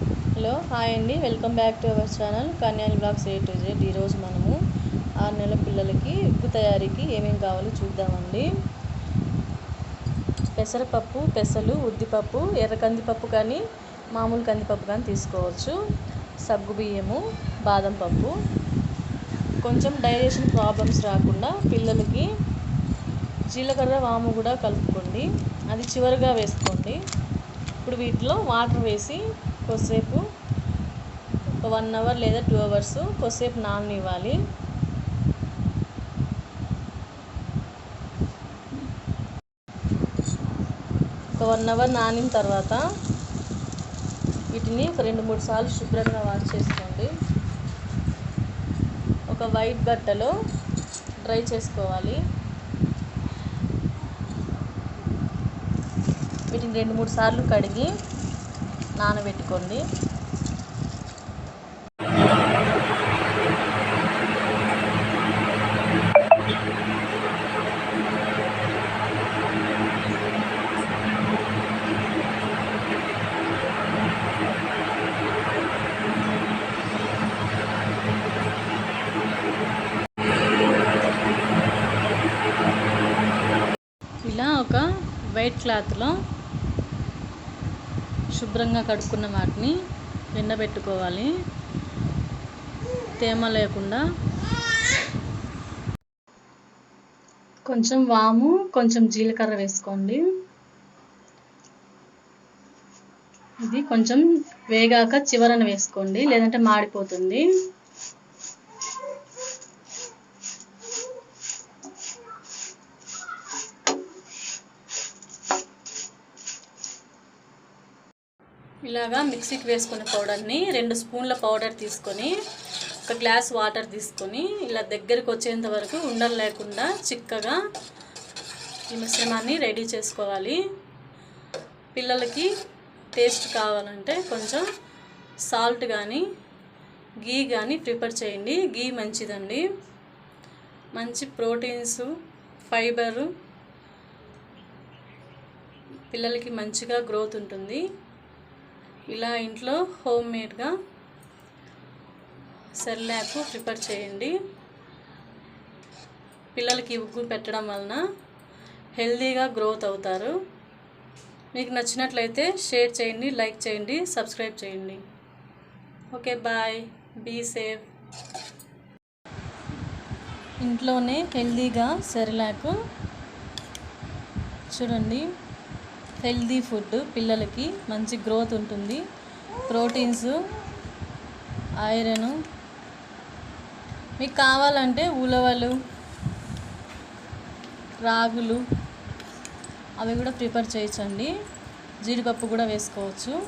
Hello hi అండి. Welcome back to our channel Kanyan blogs A to Z. ఈరోజు మనము ఆరు నెలల పిల్లలకి ఉగ్గు తయారీకి ఏమేమి కావాలో చూద్దామండి. పెసరపప్పు పెసలు ఉద్దిపప్పు ఎర్ర కందిపప్పు కానీ మామూలు కందిపప్పు కానీ తీసుకోవచ్చు. సగ్గు బియ్యము బాదం పప్పు. కొంచెం డైజెషన్ ప్రాబ్లమ్స్ రాకుండా పిల్లలకి జీలకర్ర వాము కూడా కలుపుకోండి. అది చివరిగా వేసుకోండి. ఇప్పుడు వీటిలో వాటర్ వేసి కొద్దిసేపు ఒక వన్ అవర్ లేదా టూ అవర్స్ కొద్దిసేపు నాననివ్వాలి. ఒక వన్ అవర్ నానిన తర్వాత వీటిని ఒక రెండు మూడు సార్లు శుభ్రంగా వాష్ చేసుకోండి. ఒక వైట్ బట్టలో డ్రై చేసుకోవాలి. వీటిని రెండు మూడు సార్లు కడిగి నానబెట్టుకోండి. ఇలా ఒక వైట్ క్లాత్లో శుభ్రంగా కడుక్కున్న వాటిని ఎండబెట్టుకోవాలి. తేమ లేకుండా. కొంచెం వాము కొంచెం జీలకర్ర వేసుకోండి. ఇది కొంచెం వేగాక చివరన వేసుకోండి లేదంటే మాడిపోతుంది. ఇలాగా మిక్సీకి వేసుకునే పౌడర్ని రెండు స్పూన్ల పౌడర్ తీసుకొని ఒక గ్లాస్ వాటర్ తీసుకొని ఇలా దగ్గరికి వచ్చేంత వరకు ఉండలు లేకుండా చిక్కగా ఈ మిశ్రమాన్ని రెడీ చేసుకోవాలి. పిల్లలకి టేస్ట్ కావాలంటే కొంచెం సాల్ట్ కానీ గీ కానీ ప్రిపేర్ చేయండి. గీ మంచిదండి. మంచి ప్రోటీన్స్ ఫైబరు పిల్లలకి మంచిగా గ్రోత్ ఉంటుంది. ఇలా ఇంట్లో హోమ్ మేడ్గా సెర్లాక్ ప్రిపేర్ చేయండి. పిల్లలకి ఉగ్గు పెట్టడం వలన హెల్తీగా గ్రోత్ అవుతారు. మీకు నచ్చినట్లయితే షేర్ చేయండి లైక్ చేయండి సబ్స్క్రైబ్ చేయండి. Okay bye. Be safe. ఇంట్లోనే హెల్తీగా సెర్లాక్ చూడండి. హెల్దీ ఫుడ్ పిల్లలకి మంచి గ్రోత్ ఉంటుంది. Proteins iron. మీకు కావాలంటే ఉలవలు రాగులు అవి కూడా ప్రిపేర్ చేయొచ్చండి. జీడిపప్పు కూడా వేసుకోవచ్చు.